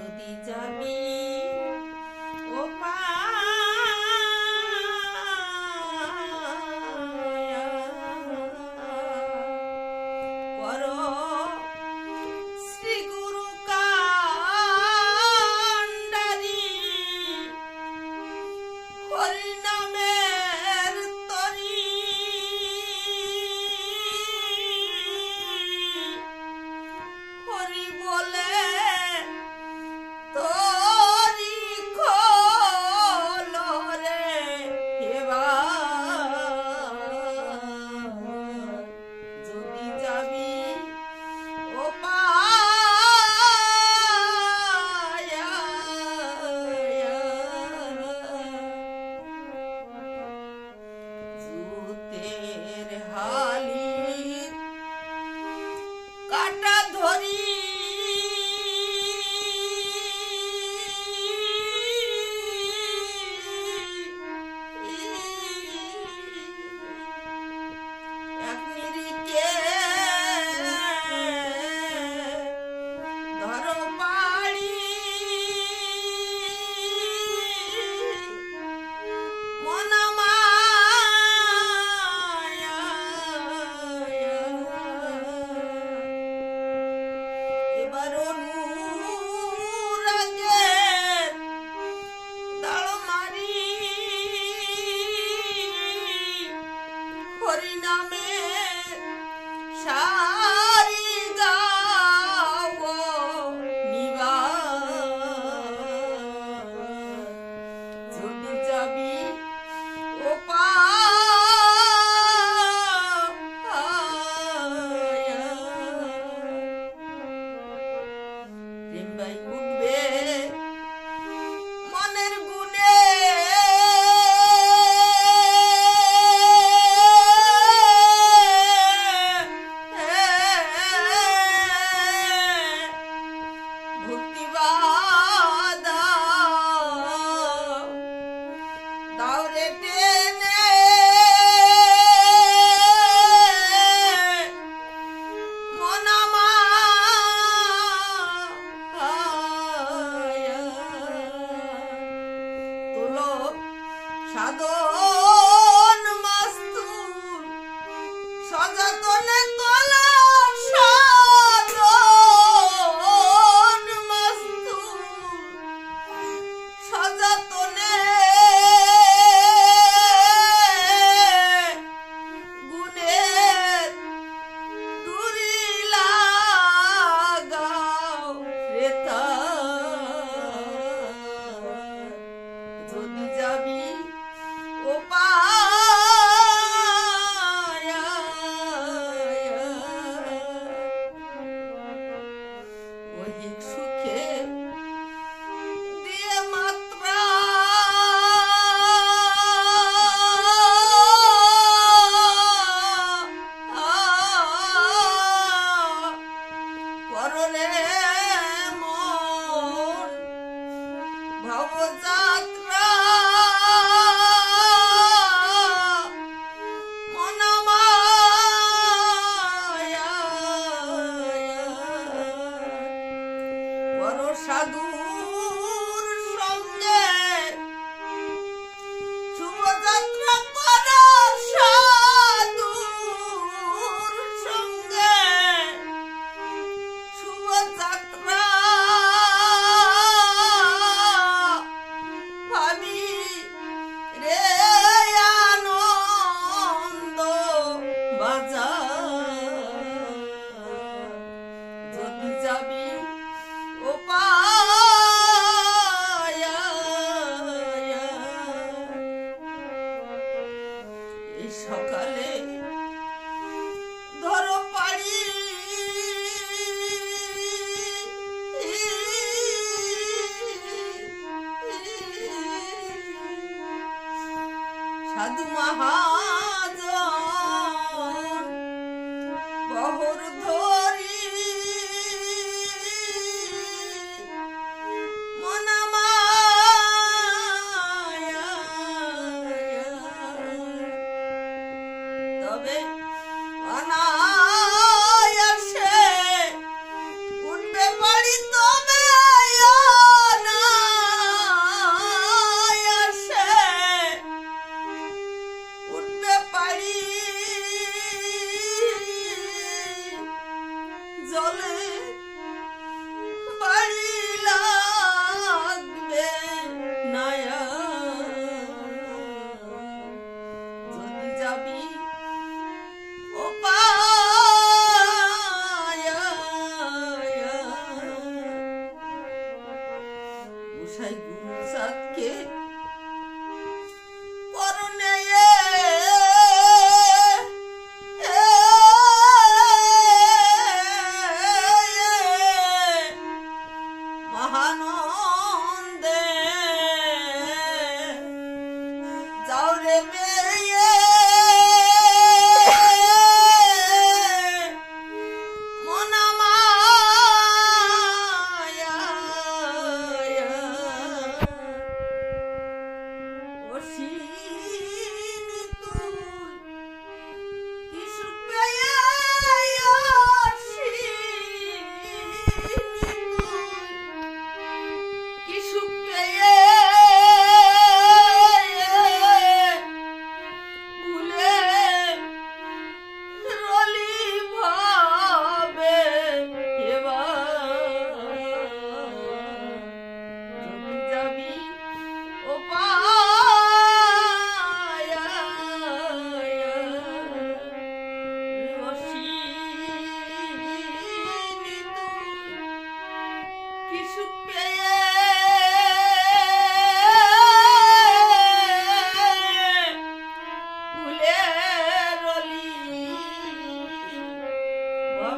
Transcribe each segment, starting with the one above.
যদি যাবি ও পা হরিনামে সা সাধন মাস্তুর সযতনে অধিক সুখে দিয়ে মাত্রা করলে achado હવે અના get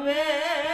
mulher ali.